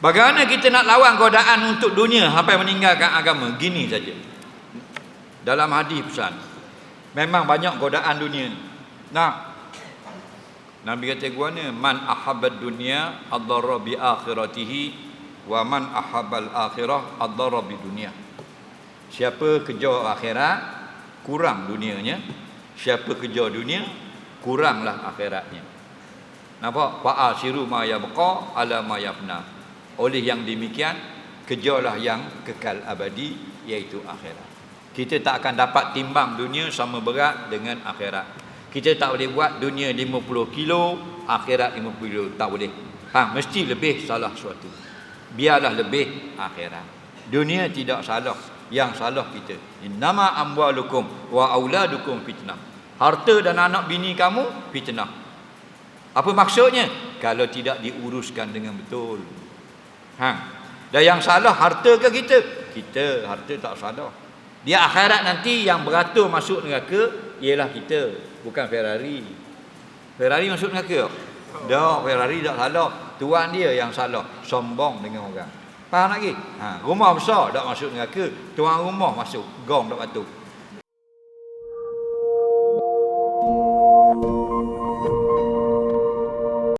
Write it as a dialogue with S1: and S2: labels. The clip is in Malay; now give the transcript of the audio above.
S1: Bagaimana kita nak lawan godaan untuk dunia sampai meninggalkan agama? Gini saja. Dalam hadis pesan. Memang banyak godaan dunia. Nah. Nabi kata gua ni man ahabbad dunya adarra bi akhiratihi wa man ahabbal akhirah adarra bi dunya. Siapa kejar akhirat kurang dunianya. Siapa kejar dunia kuranglah akhiratnya. Nampak? Fa asiru ma yabqa ala ma yafna. Oleh yang demikian, kejarlah yang kekal abadi iaitu akhirat. Kita tak akan dapat timbang dunia sama berat dengan akhirat. Kita tak boleh buat dunia 50 kilo, akhirat 50 kilo. Tak boleh. Ha, mesti lebih salah suatu. Biarlah lebih akhirat. Dunia tidak salah. Yang salah kita. Innama amwalukum wa auladukum fitnah. Harta dan anak bini kamu fitnah. Apa maksudnya? Kalau tidak diuruskan dengan betul. Ha. Dan yang salah harta ke kita? Kita harta tak salah. Dia akhirat nanti yang beratur masuk neraka ialah kita, bukan Ferrari. Ferrari masuk neraka. Dah Ferrari tak salah. Tuan dia yang salah, sombong dengan orang. Faham lagi? Ha, rumah besar tak masuk neraka, tuan rumah masuk, gong tak patuh.